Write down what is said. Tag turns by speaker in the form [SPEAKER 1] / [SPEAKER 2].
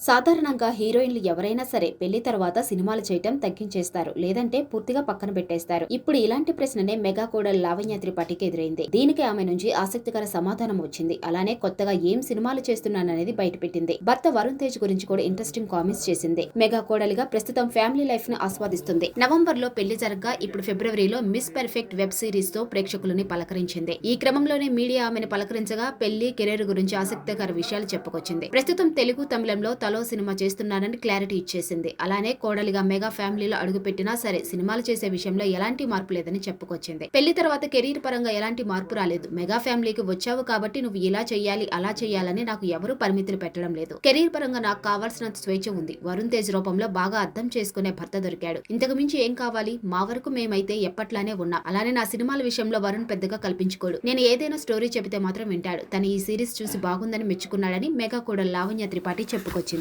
[SPEAKER 1] సాధారణంగా హీరోయిన్లు ఎవరైనా సరే పెళ్ళి తర్వాత సినిమాలు చేయటం తగ్గించేస్తారు లేదంటే పూర్తిగా పక్కన పెట్టేస్తారు. ఇప్పుడు ఇలాంటి ప్రశ్ననే మెగా కోడలు లావణ్య త్రిపాఠికి ఎదురైంది. దీనికి ఆమె నుంచి ఆసక్తికర సమాధానం వచ్చింది. అలానే కొత్తగా ఏం సినిమాలు చేస్తున్నాననేది బయటపెట్టింది. భర్త వరుణ్ తేజ్ గురించి కూడా ఇంట్రెస్టింగ్ కామెంట్స్ చేసింది. మెగా కోడలిగా ప్రస్తుతం ఫ్యామిలీ లైఫ్ను ఆస్వాదిస్తుంది. నవంబర్లో పెళ్ళి జరగగా ఇప్పుడు ఫిబ్రవరిలో మిస్ పెర్ఫెక్ట్ వెబ్ సిరీస్తో ప్రేక్షకులని పలకరించింది. ఈ క్రమంలోనే మీడియా ఆమెను పలకరించగా పెళ్ళి కెరీర్ గురించి ఆసక్తికర విషయాలు చెప్పుకొచ్చింది. ప్రస్తుతం తెలుగు తమిళంలో తలో సినిమా చేస్తున్నానని క్లారిటీ ఇచ్చేసింది. అలానే కోడలిగా మెగా ఫ్యామిలీలో అడుగుపెట్టినా సరే సినిమాలు చేసే విషయంలో ఎలాంటి మార్పు లేదని చెప్పుకొచ్చింది. పెళ్ళి తర్వాత కెరీర్ పరంగా ఎలాంటి మార్పు రాలేదు. మెగా ఫ్యామిలీకి వచ్చావు కాబట్టి నువ్వు ఇలా చేయాలి అలా చేయాలని నాకు ఎవరు పరిమితులు పెట్టడం లేదు. కెరీర్ పరంగా నాకు కావాల్సినంత స్వేచ్ఛ ఉంది. వరుణ్ తేజ్ రూపంలో బాగా అర్థం చేసుకునే భర్త దొరికాడు. ఇంతకు మించి ఏం కావాలి? మా వరకు మేమైతే ఎప్పట్లానే ఉన్నా. అలానే నా సినిమాల విషయంలో వరుణ్ పెద్దగా కల్పించుకోడు. నేను ఏదైనా స్టోరీ చెబితే మాత్రం వింటాడు. తను ఈ సిరీస్ చూసి బాగుందని మెచ్చుకున్నాడని మెగా కూడా లావణ్య త్రిపాఠి చెప్పుకొచ్చింది.